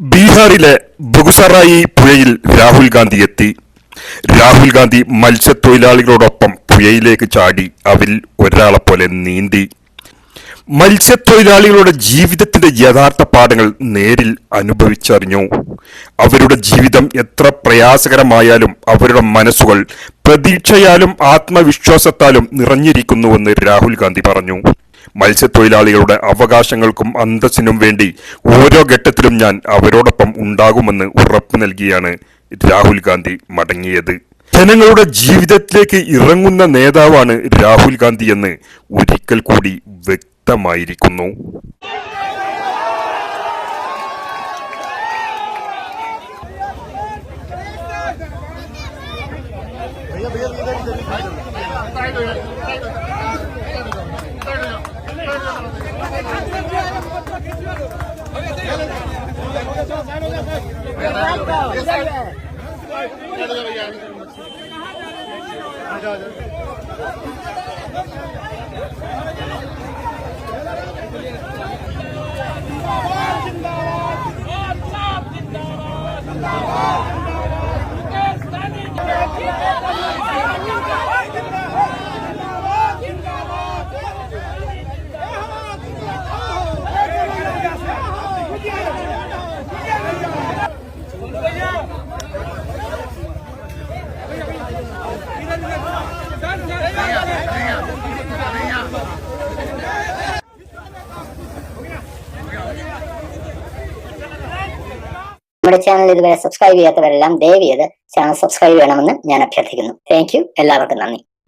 ബീഹാറിലെ ബഗുസറായി പുഴയിൽ രാഹുൽ ഗാന്ധി എത്തി. രാഹുൽ ഗാന്ധി മത്സ്യത്തൊഴിലാളികളോടൊപ്പം പുഴയിലേക്ക് ചാടി. അവരിൽ ഒരാളെ പോലെ നീന്തി. മത്സ്യത്തൊഴിലാളികളുടെ ജീവിതത്തിന്റെ യഥാർത്ഥ പാഠങ്ങൾ നേരിൽ അനുഭവിച്ചറിഞ്ഞു. അവരുടെ ജീവിതം എത്ര പ്രയാസകരമായാലും അവരുടെ മനസ്സുകൾ പ്രതീക്ഷയാലും ആത്മവിശ്വാസത്താലും നിറഞ്ഞിരിക്കുന്നുവെന്ന് രാഹുൽ ഗാന്ധി പറഞ്ഞു. മത്സ്യത്തൊഴിലാളികളുടെ അവകാശങ്ങൾക്കും അന്തസ്സിനും വേണ്ടി ഓരോ ഘട്ടത്തിലും ഞാൻ അവരോടൊപ്പം ഉണ്ടാകുമെന്ന് ഉറപ്പു നൽകിയാണ് രാഹുൽ ഗാന്ധി മടങ്ങിയത്. ജനങ്ങളുടെ ജീവിതത്തിലേക്ക് ഇറങ്ങുന്ന നേതാവാണ് രാഹുൽ ഗാന്ധി എന്ന് ഒരിക്കൽ കൂടി വ്യക്തമായിരിക്കുന്നു. আচ্ছা আচ্ছা നമ്മുടെ ചാനൽ ഇതുവരെ സബ്സ്ക്രൈബ് ചെയ്യാത്തവരെല്ലാം ദയവ് ചെയ്ത് ചാനൽ സബ്സ്ക്രൈബ് ചെയ്യണമെന്ന് ഞാൻ അഭ്യർത്ഥിക്കുന്നു. താങ്ക് എല്ലാവർക്കും നന്ദി.